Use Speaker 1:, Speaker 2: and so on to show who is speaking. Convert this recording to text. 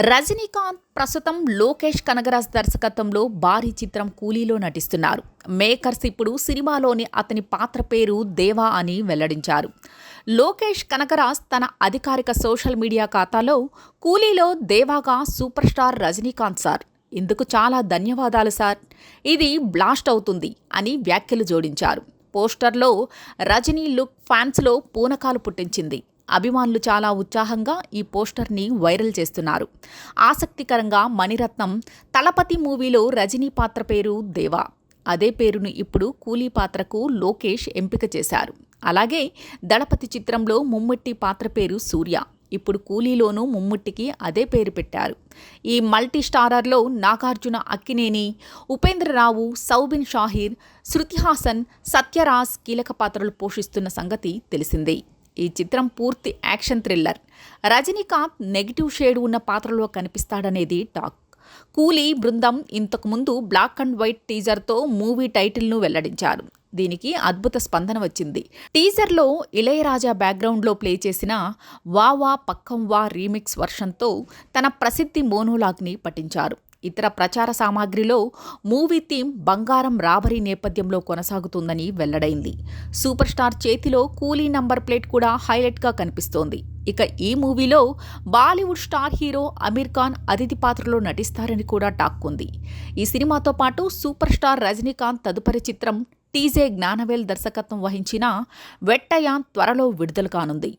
Speaker 1: రజనీకాంత్ ప్రస్తుతం లోకేష్ కనగరాజ్ దర్శకత్వంలో భారీ చిత్రం కూలీలో నటిస్తున్నారు. మేకర్స్ ఇప్పుడు సినిమాలోని అతని పాత్ర పేరు దేవా అని వెల్లడించారు. లోకేష్ కనగరాజ్ తన అధికారిక సోషల్ మీడియా ఖాతాలో కూలీలో దేవాగా సూపర్ స్టార్ రజనీకాంత్ సార్. ఇందుకు చాలా ధన్యవాదాలు సార్. ఇది బ్లాస్ట్ అవుతుంది అని వ్యాఖ్యలు జోడించారు. పోస్టర్లో రజనీ లుక్ ఫ్యాన్స్లో పూనకాలు పుట్టించింది. అభిమానులు చాలా ఉత్సాహంగా ఈ పోస్టర్ని వైరల్ చేస్తున్నారు. ఆసక్తికరంగా మణిరత్నం తలపతి మూవీలో రజనీ పాత్ర పేరు దేవా. అదే పేరును ఇప్పుడు కూలీ పాత్రకు లోకేష్ ఎంపిక చేశారు. అలాగే దళపతి చిత్రంలో ముమ్మిట్టి పాత్ర పేరు సూర్య. ఇప్పుడు కూలీలోనూ ముమ్ముట్టికి అదే పేరు పెట్టారు. ఈ మల్టీ స్టారర్లో నాగార్జున అక్కినేని ఉపేంద్రరావు సౌబిన్ షాహీర్ శృతి హాసన్ సత్యరాజ్ కీలక పాత్రలు పోషిస్తున్న సంగతి తెలిసిందే. ఈ చిత్రం పూర్తి action thriller. Rajinikanth negative shade ఉన్న పాత్రలో కనిపిస్తాడనేది టాక్. కూలీ బృందం ఇంతకుముందు బ్లాక్ అండ్ వైట్ టీజర్తో మూవీ టైటిల్ను వెల్లడించారు. దీనికి అద్భుత స్పందన వచ్చింది. టీజర్లో ఇళయరాజా బ్యాక్గ్రౌండ్లో ప్లే చేసిన వా వా పక్కం వా రీమిక్స్ వర్షన్తో తన ప్రసిద్ధి మోనోలాగ్ని పఠించారు. ఇతర ప్రచార సామాగ్రిలో మూవీ థీమ్ బంగారం రాబరీ నేపథ్యంలో కొనసాగుతుందని వెల్లడైంది. సూపర్ స్టార్ చేతిలో కూలీ నంబర్ ప్లేట్ కూడా హైలైట్గా కనిపిస్తోంది. ఇక ఈ మూవీలో బాలీవుడ్ స్టార్ హీరో అమీర్ ఖాన్ అతిథి పాత్రలో నటిస్తారని కూడా టాక్ ఉంది. ఈ సినిమాతో పాటు సూపర్ స్టార్ రజనీకాంత్ తదుపరి చిత్రం టీజే జ్ఞానవేల్ దర్శకత్వం వహించిన వెట్టయాన్ త్వరలో విడుదల కానుంది.